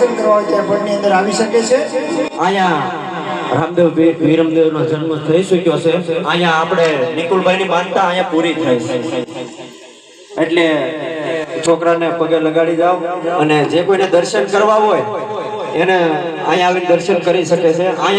દર્શન કરવા હોય ત્યાં પળની અંદર આવી શકે છે. અહીંયા રામદેવ વી- વીરમદેવ નો જન્મ થઈ ચુક્યો છે. અહીંયા આપણે નિકુલભાઈ ની માનતા અહીંયા પૂરી થાય છે. એટલે છોકરાને પગે લગાડી જાઓ અને જે કોઈને દર્શન કરવા હોય, એને અહીંયા આવીને દર્શન કરી શકે છે. અહીંયા